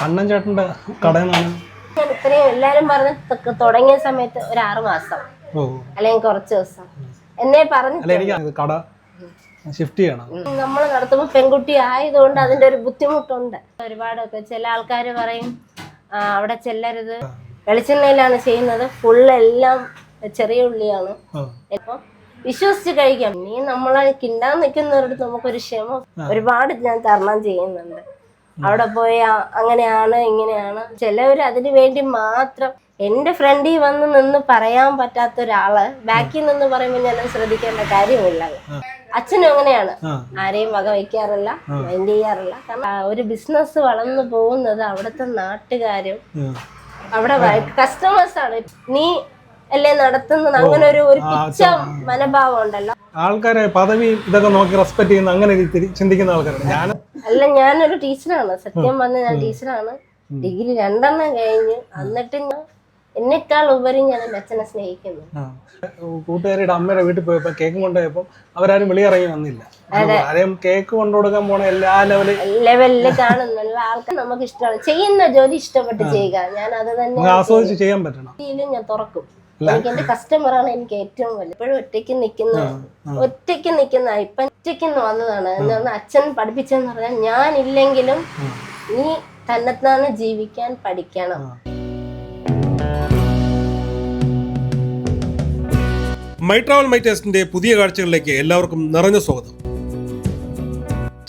കണ്ണൻ ചേട്ടന്റെ കടയിൽ നിന്നാണ് ഇത്രയും എല്ലാരും പറഞ്ഞ് തുടങ്ങിയ സമയത്ത് ഒരു ആറു മാസം. അല്ലെങ്കിൽ കുറച്ച് ദിവസം. എന്നെ പറഞ്ഞു കട ഷിഫ്റ്റ് ചെയ്യണം. നമ്മൾ നടത്തുമ്പോൾ പെൺകുട്ടി ആയതുകൊണ്ട് അതിന്റെ ഒരു ബുദ്ധിമുട്ടുണ്ട്. ഒരുപാടൊക്കെ ചില ആൾക്കാർ പറയും അവിടെ ചെല്ലരുത്. വെളിച്ചെണ്ണയിലാണ് ചെയ്യുന്നത്. ഫുൾ എല്ലാം ചെറിയ ഉള്ളിയാണ്. ഇപ്പം ഇപ്പൊ വിശ്വസിച്ച് കഴിക്കാം. നീ നമ്മളെ കിണ്ടാൻ നിൽക്കുന്നവരുടെ നമുക്കൊരു ക്ഷമ ഒരുപാട് ഞാൻ തരണം ചെയ്യുന്നുണ്ട്. അവിടെ പോയി അങ്ങനെയാണ് ഇങ്ങനെയാണ്. ചിലവര് അതിനു വേണ്ടി മാത്രം എന്റെ ഫ്രണ്ടിൽ വന്ന് നിന്ന് പറയാൻ പറ്റാത്ത ഒരാൾ ബാക്കിൽ നിന്ന് പറയുമ്പോൾ ഞാൻ ശ്രദ്ധിക്കേണ്ട കാര്യമില്ല. അച്ഛനും അങ്ങനെയാണ്. ആരെയും വക വയ്ക്കാറില്ല മൈൻഡ് ചെയ്യാറില്ല. കാരണം ഒരു ബിസിനസ് വളർന്നു പോകുന്നത് അവിടുത്തെ നാട്ടുകാരും അവിടെ കസ്റ്റമേഴ്സാണ് നീ അല്ലേ നടത്തുന്നത്? അങ്ങനെ ഒരു ഒരു പിച്ച മനോഭാവം ഉണ്ടല്ലോ. ആൾക്കാരെ പദവി ഇതൊക്കെ നോക്കി റെസ്പെക്ട് ചെയ്യുന്ന അങ്ങനെ ചിന്തിക്കുന്ന ആൾക്കാരാണ് ഞാൻ അല്ല ഞാനൊരു ടീച്ചറാണ്. സത്യം പറഞ്ഞ ഞാൻ ടീച്ചറാണ്. ഡിഗ്രി രണ്ടെണ്ണം കഴിഞ്ഞ് എന്നിട്ട് ഞാൻ എന്നെക്കാൾ ഉപരി ഞാൻ എന്റെ അച്ഛനെ സ്നേഹിക്കുന്നു. കൂട്ടുകാരിയുടെ അമ്മയുടെ വീട്ടിൽ പോയപ്പോ കേക്ക് കൊണ്ടുപോയപ്പോ അവരാരും വെളിയിറങ്ങി വന്നില്ല. ആരെയും കേക്ക് കൊണ്ടു കൊടുക്കാൻ പോണ എല്ലാ ലെവലിൽ ലെവലിൽ കാണുന്നുള്ള ആൾക്കാർ നമുക്ക് ഇഷ്ടമാണ്. ചെയ്യുന്ന ജോലി ഇഷ്ടപ്പെട്ട് ചെയ്യുക. ഞാൻ അത് തന്നെ ആസ്വദിച്ച് ചെയ്യാൻ പറ്റണം. ഞാൻ തുറക്കും. എനിക്ക് എന്റെ കസ്റ്റമറാണ് എനിക്ക് ഏറ്റവും വലുത് ഇപ്പോഴും ഒറ്റയ്ക്ക് നിൽക്കുന്ന ഒറ്റയ്ക്ക് നിൽക്കുന്ന ഇപ്പൊ ഒറ്റയ്ക്ക് വന്നതാണ്. എന്നാണ് അച്ഛൻ പഠിപ്പിച്ചെന്ന് പറഞ്ഞാൽ ഞാൻ ഇല്ലെങ്കിലും നീ തന്നെത്താനെ ജീവിക്കാൻ പഠിക്കണം. മൈ ട്രാവൽ മൈ ടേസ്റ്റിന്റെ പുതിയ കാഴ്ചകളിലേക്ക് എല്ലാവർക്കും നിറഞ്ഞ സ്വാഗതം.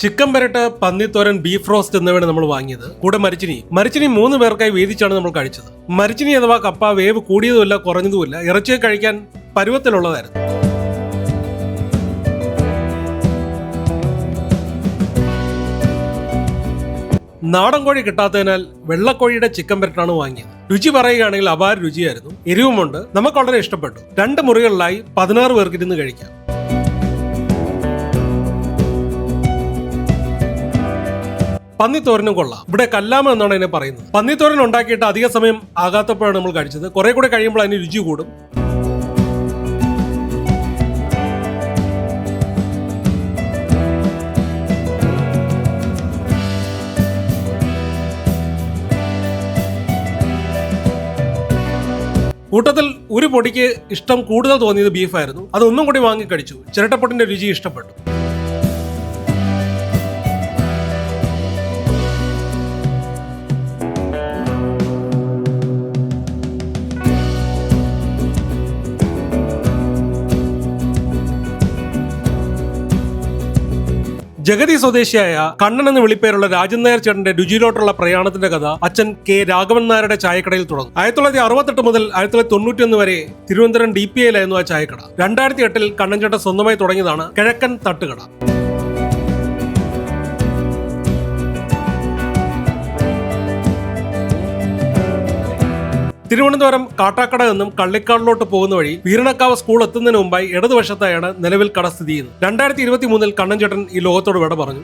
ചിക്കൻ പെരട്ട് പന്നിത്തോരൻ ബീഫ് റോസ്റ്റ് എന്നിവയാണ് നമ്മൾ വാങ്ങിയത്. കൂടെ മരിച്ചിനി. മരിച്ചിനി മൂന്ന് പേർക്കായി വീതിച്ചാണ് നമ്മൾ കഴിച്ചത്. മരിച്ചിനി അഥവാ കപ്പ വേവ് കൂടിയതുമില്ല കുറഞ്ഞതുമില്ല ഇറച്ചി കഴിക്കാൻ പരുവത്തിലുള്ളതായിരുന്നു. നാടൻ കോഴി കിട്ടാത്തതിനാൽ വെള്ളക്കോഴിയുടെ ചിക്കൻ പെരട്ടാണ് വാങ്ങിയത്. രുചി പറയുകയാണെങ്കിൽ അപാര രുചിയായിരുന്നു. എരിവുമുണ്ട്. നമുക്ക് വളരെ ഇഷ്ടപ്പെട്ടു. രണ്ട് മുറികളിലായി പതിനാറ് പേർക്ക് ഇരുന്ന് കഴിക്കാം. പന്നിത്തോരനും കൊള്ളാം. ഇവിടെ കല്ലാമ എന്നാണ് എന്നെ പറയുന്നത്. പന്നിത്തോരൻ ഉണ്ടാക്കിയിട്ട് അധിക സമയം ആകാത്തപ്പോഴാണ് നമ്മൾ കഴിച്ചത്. കുറെ കൂടെ കഴിയുമ്പോൾ അതിന് രുചി കൂടും. കൂട്ടത്തിൽ ഒരു പൊടിക്ക് ഇഷ്ടം കൂടുതൽ തോന്നിയത് ബീഫായിരുന്നു അതൊന്നും കൂടി വാങ്ങി കഴിച്ചു. ചിരട്ടപ്പൊട്ടിന്റെ രുചി ഇഷ്ടപ്പെട്ടു. ജഗതി സ്വദേശിയായ കണ്ണൻ എന്ന് വിളിപ്പേരുള്ള രാജൻ നായർ ചേട്ടന്റെ രുചിയിലോട്ടുള്ള പ്രയാണത്തിന്റെ കഥ അച്ഛൻ കെ രാഘവൻ നായരുടെ ചായക്കടയിൽ തുടങ്ങി. ആയിരത്തി തൊള്ളായിരത്തി അറുപത്തെട്ട് മുതൽ ആയിരത്തി തൊള്ളായിരത്തി തൊണ്ണൂറ്റി വരെ തിരുവനന്തപുരം ഡി പി ഐയിലായിരുന്നു ആ ചായക്കട. രണ്ടായിരത്തി എട്ടിൽ കണ്ണൻ ചേട്ടൻ സ്വന്തമായി തുടങ്ങിയതാണ് കിഴക്കൻ തട്ടുകട. തിരുവനന്തപുരം കാട്ടാക്കട നിന്നും കള്ളിക്കാടിലോട്ട് പോകുന്ന വഴി വീരണക്കാവ് സ്കൂൾ എത്തുന്നതിന് മുമ്പായി ഇടതുവശത്തായാണ് നിലവിൽ കട സ്ഥിതി ചെയ്യുന്നത്. രണ്ടായിരത്തി ഇരുപത്തി മൂന്നിൽ കണ്ണൻ ചേട്ടൻ ഈ ലോകത്തോട് വിട പറഞ്ഞു.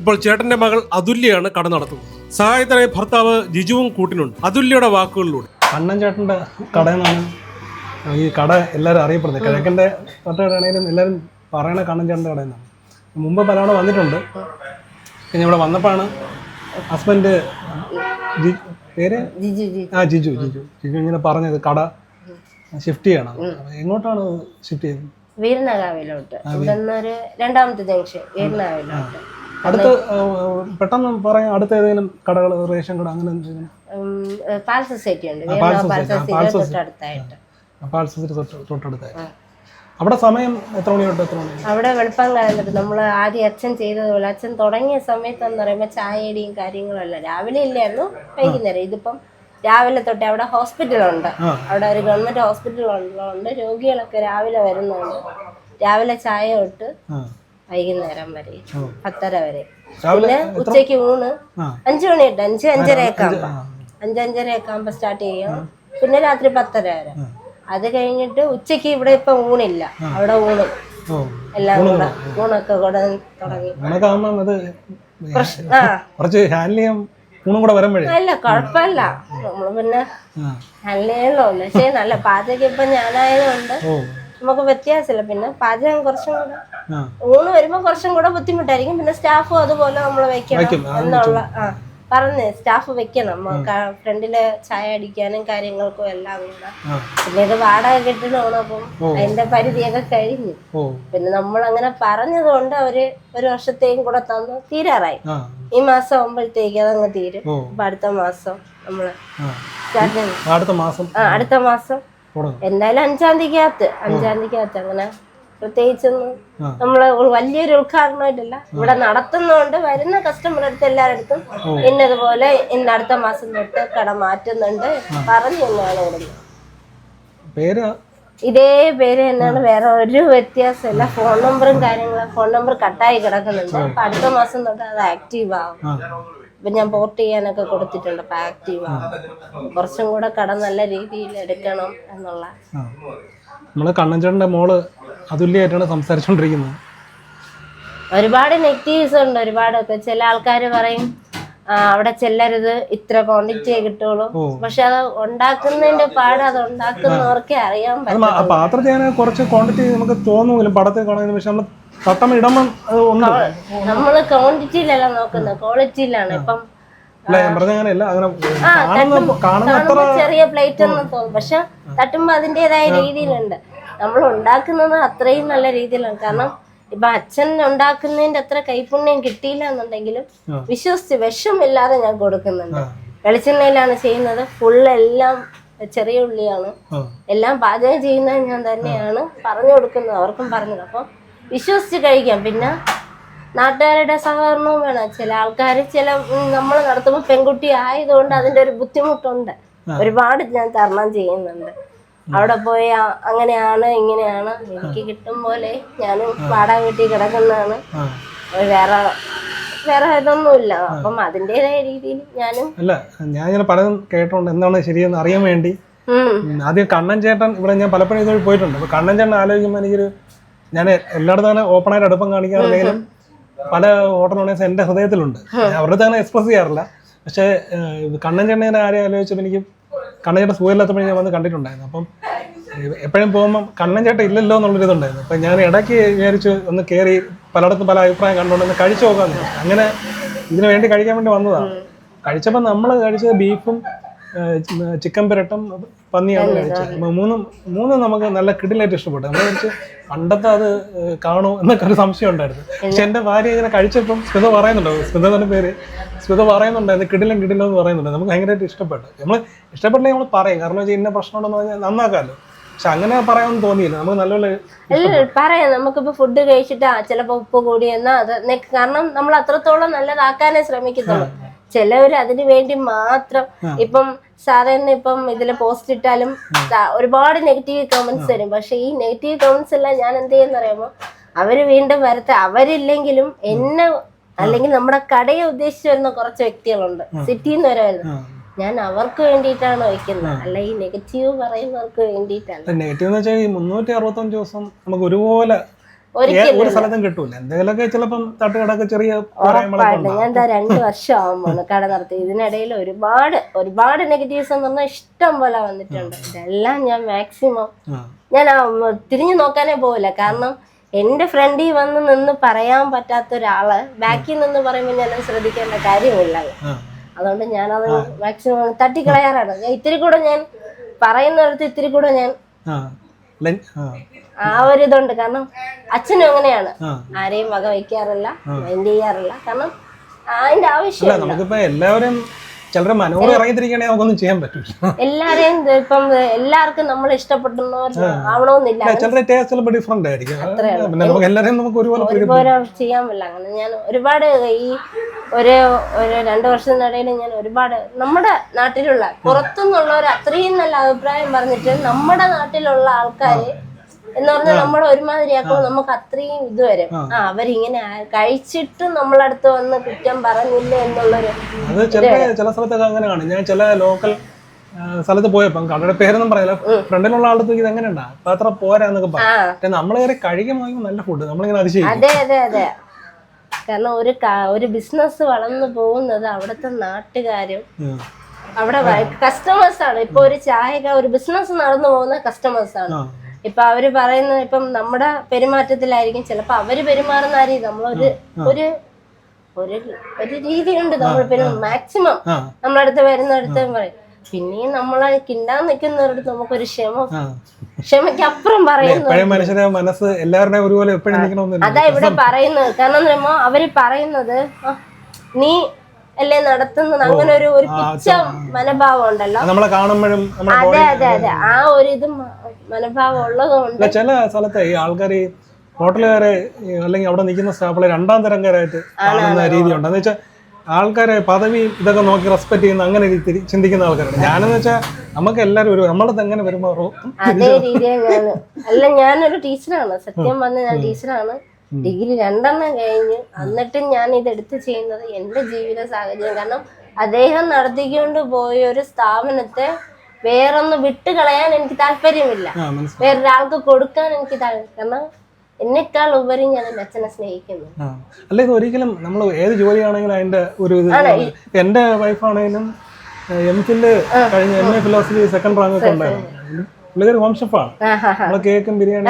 ഇപ്പോൾ ചേട്ടന്റെ മകൾ അതുല്യാണ് കട നടത്തുന്നത്. സഹായത്തിനായി ഭർത്താവ് ജിജുവും കൂട്ടിനുണ്ട്. അതുല്യയുടെ വാക്കുകളിലൂടെ. കണ്ണൻ ചേട്ടന്റെ കട എന്നാണ് ഈ കട എല്ലാവരും അറിയപ്പെടുന്നത്. കിഴക്കന്റെ തട്ടുകടയാണെങ്കിലും എല്ലാവരും പറയണ കണ്ണൻ ചേട്ടന്റെ കട എന്നാണ് മുമ്പ് പലവണ വന്നിട്ടുണ്ട്. പിന്നെ ഇവിടെ വന്നപ്പോഴാണ് ഹസ്ബൻഡ് പേര്? ആ ജിജു ജിജു. ജിജു. ഇങ്ങനെ പറഞ്ഞത് കട ഷിഫ്റ്റ് ചെയ്യണം. എങ്ങോട്ടാണ് ഷിഫ്റ്റ് ചെയ്തത് വീരനകാവിലോട്ട് ഇവിടെ രണ്ടാമത്തെ ജംഗ്ഷൻ വീരനകാവിലോട്ട് അടുത്ത് പെട്ടെന്ന് പറയാം അടുത്ത ഏതെങ്കിലും കടകൾ റേഷൻ കട അങ്ങനെ പാൽ സൊസൈറ്റി ഉണ്ട്. പാൽ സൊസൈറ്റി. തൊട്ടടുത്തായിട്ട്. അവിടെ സമയം എത്ര മണി തൊട്ട് എത്ര മണി അവിടെ വെളുപ്പം കാലത്ത് നമ്മൾ ആദ്യം അച്ഛൻ ചെയ്തതുപോലെ അച്ഛൻ തുടങ്ങിയ സമയത്ത് എന്ന് പറയുമ്പോൾ ചായയുടെയും കാര്യങ്ങളല്ല രാവിലെ ഇല്ലായിരുന്നു വൈകുന്നേരം. ഇതിപ്പം രാവിലെ തൊട്ട് അവിടെ ഹോസ്പിറ്റലുണ്ട്. അവിടെ ഒരു ഗവൺമെന്റ് ഹോസ്പിറ്റൽ ഉള്ളതുകൊണ്ട് രോഗികളൊക്കെ രാവിലെ വരുന്നുണ്ട്. രാവിലെ ചായ തൊട്ട് വൈകുന്നേരം വരെ. പത്തര വരെ. പിന്നെ ഉച്ചയ്ക്ക് ഊണ്. അഞ്ചു മണി തൊട്ട് അഞ്ച് അഞ്ചരയൊക്കെ ആകുമ്പോൾ അഞ്ചഞ്ചര ഒക്കെ ആകുമ്പോൾ സ്റ്റാർട്ട് ചെയ്യും. പിന്നെ രാത്രി പത്തര വരെ. അത് കഴിഞ്ഞിട്ട് ഉച്ചയ്ക്ക് ഇവിടെ ഇപ്പൊ ഊണില്ല. അവിടെ ഊണും. എല്ലാം കൂടെ. ഊണൊക്കെ കൂടെ തുടങ്ങി. കുറച്ച് ഹാൻഡിൽ ചെയ്യാൻ ഊണും കൂടെ വരുമ്പോഴേ. അല്ല കുഴപ്പമില്ല. നമ്മൾ പിന്നെ നല്ലതല്ലോ പക്ഷേ നല്ല പാചകം ഇപ്പൊ ഞാനായതുകൊണ്ട് നമുക്ക് വ്യത്യാസമില്ല. പിന്നെ പാചകം കുറച്ചും കൂടെ ഊണ് വരുമ്പോ കുറച്ചും കൂടെ ബുദ്ധിമുട്ടായിരിക്കും. പിന്നെ സ്റ്റാഫും അതുപോലെ നമ്മൾ വെക്കണം എന്നുള്ള ആ. പറഞ്ഞ് സ്റ്റാഫ് വെക്കണം. ഫ്രണ്ടിൽ ചായ അടിക്കാനും കാര്യങ്ങൾക്കും എല്ലാം കൂടെ. പിന്നെ ഇത് വാടക കെട്ടിടമാണ് അപ്പം അതിന്റെ പരിധിയൊക്കെ കഴിഞ്ഞു. പിന്നെ നമ്മൾ അങ്ങനെ പറഞ്ഞതുകൊണ്ട് അവർ ഒരു വർഷത്തേക്കും കൂടെ തന്നു. തീരാറായി. ഈ മാസം ആകുമ്പോഴത്തേക്ക് അതങ്ങ് തീരും. അപ്പൊ അടുത്ത മാസം നമ്മൾ അടുത്ത മാസം ആ അടുത്ത മാസം. എന്തായാലും അഞ്ചാം തീയതിക്കകത്ത് അഞ്ചാം തീയതിക്കകത്ത് അങ്ങനെ പ്രത്യേകിച്ചൊന്നും. നമ്മൾ വലിയൊരു ഉദ്ഘാടനമായിട്ടല്ല. ഇവിടെ നടത്തുന്നതുകൊണ്ട് വരുന്ന കസ്റ്റമർ അടുത്ത് എല്ലാരടുത്തും ഇന്നതുപോലെ ഇന്ന് അടുത്ത മാസം തൊട്ട് കട മാറ്റുന്നുണ്ട് പറഞ്ഞു തന്നെയാണ് ഇവിടുന്ന് ഇതേ പേര് തന്നെയാണ്. വേറെ ഒരു വ്യത്യാസമില്ല. ഫോൺ നമ്പറും കാര്യങ്ങളും ഫോൺ നമ്പർ കട്ടായി കിടക്കുന്നുണ്ട്. അപ്പൊ അടുത്ത മാസം തൊട്ട് അത് ആക്റ്റീവ് ആവും. ഇപ്പൊ ഞാൻ പോർട്ട് ചെയ്യാനൊക്കെ കൊടുത്തിട്ടുണ്ട്. അപ്പൊ ആക്റ്റീവ് ആവും. കുറച്ചും കൂടെ കട നല്ല രീതിയിൽ എടുക്കണം എന്നുള്ള നമ്മൾ കണ്ണഞ്ചേട്ടന്റെ മോൾ അതുല്യമായിട്ടാണ് സംസാരിച്ചുകൊണ്ടിരിക്കുന്നത് ഒരുപാട് നെഗറ്റീവ്സ് ഉണ്ട് ഒരുപാടൊക്കെ. ചില ആൾക്കാർ പറയും അവിടെ ചെല്ലരുത് ഇത്ര ക്വാണ്ടിറ്റിയെ കിട്ടുള്ളൂ. പക്ഷെ അത് ഉണ്ടാക്കുന്നതിന്റെ പാട് അത് ഉണ്ടാക്കുന്നവർക്കേ അറിയാൻ പറ്റും പാത്രത്തിൽ ഞാൻ കുറച്ച് ക്വാണ്ടിറ്റി നമുക്ക് തോന്നുമെങ്കിലും പടത്തിൽ പക്ഷെ നമ്മൾ തട്ടം നമ്മൾ ക്വാണ്ടിറ്റിയിലല്ല നോക്കുന്നത് ക്വാളിറ്റിയിലാണ് ഇപ്പം അങ്ങനെ ചെറിയ പ്ലേറ്റ് ഒന്നും തോന്നും പക്ഷെ തട്ടുമ്പോ അതിന്റെതായ രീതിയിലുണ്ട്. നമ്മൾ ഉണ്ടാക്കുന്നത് അത്രയും നല്ല രീതിയിലാണ്. കാരണം ഇപ്പൊ അച്ഛൻ ഉണ്ടാക്കുന്നതിന്റെ അത്ര കൈപുണ്യം കിട്ടിയില്ല എന്നുണ്ടെങ്കിലും. വിശ്വസിച്ച് വിഷമില്ലാതെ ഞാൻ കൊടുക്കുന്നുണ്ട്. വെളിച്ചെണ്ണയിലാണ് ചെയ്യുന്നത്. ഫുൾ എല്ലാം ചെറിയ ഉള്ളിയാണ്. എല്ലാം പാചകം ചെയ്യുന്നത് ഞാൻ തന്നെയാണ് പറഞ്ഞു കൊടുക്കുന്നത് അവർക്കും പറഞ്ഞത്. അപ്പം വിശ്വസിച്ച് കഴിക്കാം. പിന്നെ നാട്ടുകാരുടെ സഹകരണവും വേണം. ചില ആൾക്കാർ ചില നമ്മൾ നടത്തുമ്പോൾ പെൺകുട്ടി ആയതുകൊണ്ട് അതിന്റെ ഒരു ബുദ്ധിമുട്ടുണ്ട്. ഒരുപാട് ഞാൻ തരണം ചെയ്യുന്നുണ്ട്. അവിടെ പോയി അങ്ങനെയാണ് ഇങ്ങനെയാണ്. എനിക്ക് കിട്ടും പോലെ ഞാനും വാടക വീട്ടിൽ കിടക്കുന്നതാണ്. വേറെ വേറെ ഇതൊന്നുമില്ല. അപ്പം അതിന്റെതായ രീതിയിൽ ഞാനും അല്ല ഞാൻ ഇങ്ങനെ പലതും കേട്ടോണ്ട് എന്താണ് ശരിയെന്ന് അറിയാൻ വേണ്ടി. ആദ്യം കണ്ണൻ ചേട്ടൻ ഇവിടെ ഞാൻ പലപ്പോഴും ഇതുവഴി പോയിട്ടുണ്ട്. അപ്പോൾ കണ്ണൻ ചേട്ടൻ ആലോചിക്കുമ്പോൾ എനിക്കൊരു ഞാൻ എല്ലായിടത്തും തന്നെ ഓപ്പൺ ആയിട്ട് അടുപ്പം കാണിക്കാറുണ്ടെങ്കിലും പല ഹോട്ടൽ ഓണേഴ്സ് എന്റെ ഹൃദയത്തിലുണ്ട്. ഞാൻ അവരുടെ തന്നെ എക്സ്പ്രസ് ചെയ്യാറില്ല. പക്ഷേ കണ്ണൻ ചേട്ടനെ ഞാൻ ആരെയും ആലോചിച്ചപ്പോൾ എനിക്ക് കണ്ണൻ ചേട്ടൻ ഞാൻ വന്ന് കണ്ടിട്ടുണ്ടായിരുന്നു. അപ്പം എപ്പോഴും പോകുമ്പം കണ്ണൻ ഇല്ലല്ലോ എന്നുള്ളൊരു ഇതുണ്ടായിരുന്നു. അപ്പം ഞാൻ ഇടയ്ക്ക് വിചാരിച്ചു ഒന്ന് കയറി പലയിടത്തും പല അഭിപ്രായം കണ്ടുകൊണ്ട് ഒന്ന് കഴിച്ചു നോക്കാമെന്ന് അങ്ങനെ ഇതിനു വേണ്ടി കഴിക്കാൻ വേണ്ടി വന്നതാണ്. കഴിച്ചപ്പോൾ നമ്മൾ കഴിച്ചത് ബീഫും ചിക്കൻ പെരട്ടം പന്നിയാണ് കഴിച്ചത് മൂന്ന് മൂന്ന് മൂന്നും നമുക്ക് നല്ല കിടിലായിട്ട് ഇഷ്ടപ്പെട്ടു. നമ്മൾ കഴിച്ച് പണ്ടത്തെ അത് കാണോ എന്നൊക്കെ ഒരു സംശയം ഉണ്ടായിരുന്നു. പക്ഷെ എന്റെ ഭാര്യ ഇങ്ങനെ കഴിച്ചപ്പം സ്മിത പറയുന്നുണ്ടോ? സ്മിത തന്നെ പേര്. സ്മിത പറയുന്നുണ്ടായിരുന്നു കിടിലം കിടിലം എന്ന് പറയുന്നുണ്ട്. നമുക്ക് ഭയങ്കരമായിട്ട് ഇഷ്ടപ്പെട്ടു. നമ്മൾ ഇഷ്ടപ്പെട്ടില്ലെങ്കിൽ നമ്മൾ പറയും. കാരണം വെച്ചാൽ ഇന്ന പ്രശ്നമുണ്ടെന്ന് പറഞ്ഞാൽ നന്നാക്കാമല്ലോ പക്ഷെ അങ്ങനെ പറയാമെന്ന് തോന്നിയില്ല. നമുക്ക് നല്ലപോലെ അല്ല പറയാം. നമുക്കിപ്പോ ഫുഡ് കഴിച്ചിട്ട് ചിലപ്പോ ഉപ്പ് കൂടിയെന്നാ കാരണം നമ്മൾ അത്രത്തോളം നല്ലതാക്കാനേ ശ്രമിക്കത്തുള്ളൂ. ചിലവര് അതിനു വേണ്ടി മാത്രം ഇപ്പം സാധാരണ ഇപ്പം ഇതിൽ പോസ്റ്റ് ഇട്ടാലും ഒരുപാട് നെഗറ്റീവ് കമന്റ്സ് വരും. പക്ഷെ ഈ നെഗറ്റീവ് കമന്റ്സ് എല്ലാം ഞാൻ എന്ത് ചെയ്യുന്ന അറിയാമോ? അവർ വീണ്ടും വരത്തെ അവരില്ലെങ്കിലും എന്നെ അല്ലെങ്കിൽ നമ്മുടെ കടയെ ഉദ്ദേശിച്ച് വരുന്ന കുറച്ച് വ്യക്തികളുണ്ട്. സിറ്റിയിൽ നിന്ന് വരെ വരുന്നത് ഞാൻ അവർക്ക് വേണ്ടിയിട്ടാണ് വയ്ക്കുന്നത്. അല്ല ഈ നെഗറ്റീവ് പറയുന്നവർക്ക് വേണ്ടിയിട്ടാണ് നെഗറ്റീവ് എന്ന് വെച്ചാൽ ഈ മുന്നൂറ്റി അറുപത്തഞ്ച് ദിവസം നമുക്ക് ഒരുപോലെ ഒരു സ്ഥലത്തും കിട്ടൂല. എന്തെങ്കിലുമൊക്കെ ചിലപ്പം തട്ടുകടൊക്കെ ചെറിയ ഞാൻ എന്താ രണ്ട് വർഷം ആവുമ്പോൾ കട നടത്തി. ഇതിനിടയിൽ ഒരുപാട് ഒരുപാട് നെഗറ്റീവ്സ് എന്ന് പറഞ്ഞാൽ ഇഷ്ടം പോലെ വന്നിട്ടുണ്ട്. ഇതെല്ലാം ഞാൻ മാക്സിമം ഞാൻ തിരിഞ്ഞു നോക്കാനേ പോവില്ല. കാരണം എന്റെ ഫ്രണ്ടിൽ വന്ന് നിന്ന് പറയാൻ പറ്റാത്ത ഒരാൾ ബാക്കിൽ നിന്ന് പറയുമ്പോൾ ഞാൻ ശ്രദ്ധിക്കേണ്ട കാര്യമില്ല. അതുകൊണ്ട് ഞാനത് മാക്സിമം തട്ടിക്കളയാറാണ്. ഇത്തിരി കൂടെ ഞാൻ പറയുന്നിടത്ത് ഇത്തിരി കൂടെ ഞാൻ ആ. ഒരു ഇതുണ്ട് കാരണം അച്ഛനും അങ്ങനെയാണ്. ആരെയും വക വയ്ക്കാറില്ല മൈൻഡ് ചെയ്യാറില്ല. കാരണം അതിന്റെ ആവശ്യം നമുക്കിപ്പോ എല്ലാവരും മനോഹരം ഇറങ്ങിത്തിരിക്കണേ നമുക്കൊന്നും ചെയ്യാൻ പറ്റില്ല എല്ലാരെയും ഇപ്പം എല്ലാവർക്കും നമ്മൾ ഇഷ്ടപ്പെടുന്നവർ ആവണമെന്നില്ല. ചിലരുടെ ടേസ്റ്റ് ചിലപ്പോൾ ഡിഫറെന്റ് ആയിരിക്കും. പിന്നെ നമുക്ക് എല്ലാവരെയും നമുക്ക് ഒരുപോലെ ഒരുപോലെ ചെയ്യാൻ പറ്റില്ല. അങ്ങനെ ഞാൻ ഒരുപാട് ഈ ഒരു ഒരു രണ്ട് വർഷത്തിനിടയിൽ ഞാൻ ഒരുപാട് നമ്മുടെ നാട്ടിലുള്ള പുറത്തുനിന്നുള്ളവർ അത്രയും നല്ല അഭിപ്രായം പറഞ്ഞിട്ട് നമ്മുടെ നാട്ടിലുള്ള ആൾക്കാര് എന്ന് പറഞ്ഞാൽ നമ്മൾ ഒരുമാതിരിയാക്കുമ്പോൾ നമുക്ക് അത്രയും ഇത് വരും. ആ. അവരിങ്ങനെ കഴിച്ചിട്ട് നമ്മളടുത്ത് വന്ന് കുറ്റം പറഞ്ഞില്ല എന്നുള്ളൊരു അത് ചില ചില സ്ഥലത്തൊക്കെ അങ്ങനെ കാണും. ഞാൻ ചില ലോക്കൽ സ്ഥലത്ത് പോയപ്പോ കടയുടെ പേരൊന്നും പറയില്ല. ഫ്രണ്ടിലുള്ള ആളുടെ ഇത് എങ്ങനെ ഉണ്ടാ അത്ര പോരാന്നൊക്കെ പറഞ്ഞു നമ്മൾ കയറി കഴിക്കാൻ നല്ല ഫുഡ് നമ്മളിങ്ങനെ അതെ അതെ അതെ. കാരണം ഒരു ഒരു ബിസിനസ് വളർന്നു പോകുന്നത് അവിടുത്തെ നാട്ടുകാരും അവിടെ കസ്റ്റമേഴ്സ് ആണ്. ഇപ്പൊ ഒരു ചായക ഒരു ബിസിനസ് നടന്നു പോകുന്ന കസ്റ്റമേഴ്സ് ആണ്. ഇപ്പൊ അവർ പറയുന്ന ഇപ്പം നമ്മുടെ പെരുമാറ്റത്തിലായിരിക്കും ചിലപ്പോ അവർ പെരുമാറുന്ന ആരെയും നമ്മളൊരു ഒരു ഒരു ഒരു രീതിയുണ്ട് നമ്മൾ പിന്നെ മാക്സിമം ആ. നമ്മളടുത്ത് വരുന്നിടത്ത് പറയും. പിന്നെയും നമ്മളെ കിണ്ടാൻ നിൽക്കുന്നവരടുത്ത് നമുക്കൊരു ക്ഷമ ആ. ക്ഷമയ്ക്ക് അപ്പുറം പറയുന്നു. മനുഷ്യരെ മനസ്സ് എല്ലാവരുടെയും ഒരുപോലെ അതാ ഇവിടെ പറയുന്നത്. കാരണം അവർ പറയുന്നത് നീ അല്ലേ നടത്തുന്നത്? അങ്ങനെ ഒരു ഒരു പിച്ച മനഭാവം ഉണ്ടല്ലോ. നമ്മളെ കാണുമ്പോഴും അതെ അതെ അതെ. ആ ഒരു ഇത് മനോഭാവം മനഭാവം ഉള്ളത് കൊണ്ട് അല്ല ചില സ്ഥലത്തെ ഈ ആൾക്കാർ ഈ ഹോട്ടലുകാരെ അല്ലെങ്കിൽ അവിടെ നിൽക്കുന്ന സ്റ്റാഫുകളെ രണ്ടാം തരംകാരായിട്ട് കാണുന്ന രീതിയുണ്ട്. എന്ന് വെച്ചാൽ ആൾക്കാരെ പദവി ഇതൊക്കെ നോക്കി റെസ്പെക്ട് ചെയ്യുന്ന അങ്ങനെ ചിന്തിക്കുന്ന ആൾക്കാരുണ്ട്. ഞാനെന്ന് വെച്ചാൽ നമുക്ക് എല്ലാവരും ഒരു നമ്മളത് എങ്ങനെ വരുമ്പോൾ അതേ രീതിയാണ്. ഞാൻ അല്ല ഞാനൊരു ടീച്ചറാണ്. സത്യം പറഞ്ഞ ഞാൻ ടീച്ചറാണ്. ഡിഗ്രി രണ്ടെണ്ണം കഴിഞ്ഞ് എന്നിട്ടും ഞാൻ ഇത് എടുത്ത് ചെയ്യുന്നത് എന്റെ ജീവിത സാഹചര്യം. കാരണം അദ്ദേഹം നടത്തിക്കൊണ്ട് പോയ ഒരു സ്ഥാപനത്തെ വേറൊന്ന് വിട്ടുകളയാൻ എനിക്ക് താല്പര്യമില്ല. വേറൊരാൾക്ക് കൊടുക്കാൻ എനിക്ക് താല്പര്യം. കാരണം എന്നെക്കാൾ ഉപരി ഞാൻ എന്റെ അച്ഛനെ സ്നേഹിക്കുന്നു. അല്ലെങ്കിൽ ഒരിക്കലും നമ്മൾ ഏത് ജോലിയാണെങ്കിലും അതിന്റെ ഒരു എന്റെ വൈഫാണെങ്കിലും എം ഫില്ല് കഴിഞ്ഞ M A philosophy second rank ഒക്കെ ഉണ്ടായിരുന്നു. പുള്ളിക്കാരി ഹോം ഷെഫാണ്. നമ്മളെ കേക്കും ബിരിയാണി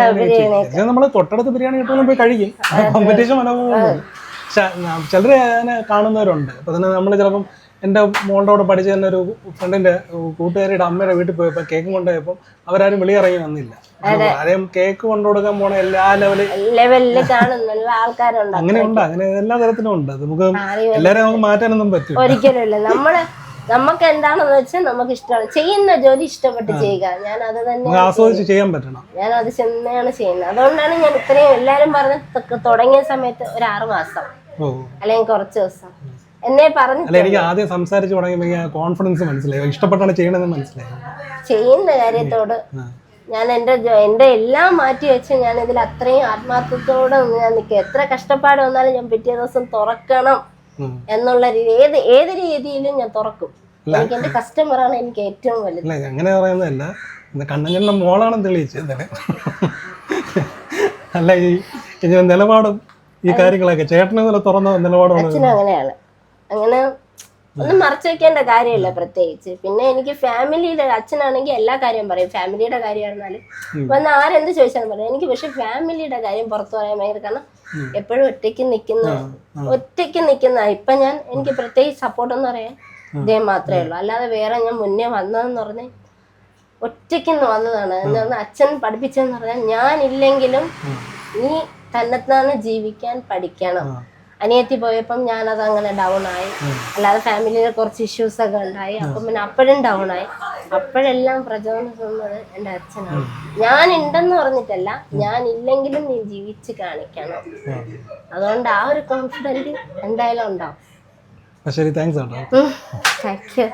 നമ്മൾ തൊട്ടടുത്ത് ബിരിയാണി കിട്ടുമ്പോൾ പോയി കഴിക്കും. കോമ്പറ്റീഷൻ മനോഭാവം ചിലർ അതിനെ കാണുന്നവരുണ്ട്. അപ്പൊ തന്നെ നമ്മൾ ചിലപ്പം എന്റെ മോളുടെ കൂടെ പഠിച്ച തന്നെ ഒരു ഫ്രണ്ടിന്റെ കൂട്ടുകാരിയുടെ അമ്മയുടെ വീട്ടിൽ പോയപ്പോൾ കേക്ക് കൊണ്ടുപോയപ്പോൾ അവരാരും വെളിയിറങ്ങി വന്നില്ല. ആരെയും കേക്ക് കൊണ്ടു കൊടുക്കാൻ പോണ എല്ലാ ലെവലിൽ അങ്ങനെ ഉണ്ട് അങ്ങനെ എല്ലാ തരത്തിലും ഉണ്ട്. നമുക്ക് എല്ലാരെയും നമുക്ക് മാറ്റാനൊന്നും ഒരിക്കലും നമ്മൾ നമുക്ക് എന്താണെന്ന് വെച്ചാൽ നമുക്ക് ഇഷ്ടമാണ് ചെയ്യുന്ന ജോലി ഇഷ്ടപ്പെട്ട് ചെയ്യുക. ഞാൻ അത് തന്നെ ആസ്വദിച്ച് ചെയ്യാൻ പറ്റണം. ഞാൻ അത് ചെന്നാണ് ചെയ്യുന്നത്. അതുകൊണ്ടാണ് ഞാൻ ഇത്രയും എല്ലാരും പറഞ്ഞ തുടങ്ങിയ സമയത്ത് ഒരു ആറു മാസം അല്ലെങ്കിൽ കുറച്ച് ദിവസം. എന്നെ പറഞ്ഞു എനിക്ക് ആദ്യം സംസാരിച്ച് തുടങ്ങിയപ്പോൾ കോൺഫിഡൻസ് മനസ്സിലായി. ഇഷ്ടപ്പെട്ടാണ് ചെയ്യണമെന്ന് മനസ്സിലായി. ചെയ്യുന്ന കാര്യത്തോട് ഞാൻ എന്റെ എന്റെ എന്റെ എല്ലാം മാറ്റി വെച്ച് ഞാൻ ഇതിൽ അത്രയും ആത്മാർത്ഥത്തോടെ ഞാൻ നിൽക്കുക. എത്ര കഷ്ടപ്പാട് വന്നാലും ഞാൻ പിറ്റേ ദിവസം തുറക്കണം. എന്നുള്ള ഏത് ഏത് രീതിയിലും ഞാൻ തുറക്കും. എനിക്ക് എന്റെ കസ്റ്റമറാണ് എനിക്ക് ഏറ്റവും വലുത്. അങ്ങനെ പറയുന്നതല്ല. ഇന്ന് മോളാണ് തെളിയിച്ചത് അല്ല ഈ ഈ നിലപാടും ഈ കാര്യങ്ങളൊക്കെ. ചേട്ടനെ പോലെ തുറന്ന നിലപാടാണ് അച്ഛനും അങ്ങനെയാണ്. അങ്ങനെ ഒന്നും മറച്ചു വെക്കേണ്ട കാര്യമില്ല പ്രത്യേകിച്ച്. പിന്നെ എനിക്ക് ഫാമിലിയുടെ അച്ഛനാണെങ്കിൽ എല്ലാ കാര്യവും പറയും. ഫാമിലിയുടെ കാര്യമായിരുന്നാലും. വന്ന് ആരെന്ത് ചോദിച്ചാലും പറയും. എനിക്ക് പക്ഷെ ഫാമിലിയുടെ കാര്യം പുറത്തു പറയാൻ ഭയങ്കര കാരണം എപ്പോഴും ഒറ്റയ്ക്ക് നിൽക്കുന്ന ഒറ്റയ്ക്ക് നിൽക്കുന്ന ഇപ്പൊ ഞാൻ എനിക്ക് പ്രത്യേകിച്ച് സപ്പോർട്ട് എന്ന് പറയാൻ ഇതേ മാത്രമേ ഉള്ളൂ. അല്ലാതെ വേറെ ഞാൻ മുന്നേ വന്നതെന്ന് പറഞ്ഞാൽ ഒറ്റയ്ക്ക് വന്നതാണ്. എന്ന് അച്ഛൻ പഠിപ്പിച്ചെന്ന് പറഞ്ഞാൽ ഞാൻ ഇല്ലെങ്കിലും നീ തന്നെത്താനെ ജീവിക്കാൻ പഠിക്കണം. അനിയത്തി പോയപ്പം ഞാനത് അങ്ങനെ ഡൗൺ ആയി അല്ലാതെ ഫാമിലിയിൽ കുറച്ച് ഇഷ്യൂസ് ഒക്കെ ഉണ്ടായി. അപ്പം പിന്നെ അപ്പോഴും ഡൗൺ ആയി. അപ്പോഴെല്ലാം പ്രചോദനം തോന്നുന്നത് എന്റെ അച്ഛനാണ്. ഞാൻ ഉണ്ടെന്ന് പറഞ്ഞിട്ടല്ല ഞാൻ ഇല്ലെങ്കിലും നീ ജീവിച്ച് കാണിക്കണം. അതുകൊണ്ട് ആ ഒരു കോൺഫിഡന്റ് എന്തായാലും ഉണ്ടാവും. ശരി താങ്ക്സ് കേട്ടോ താങ്ക് യു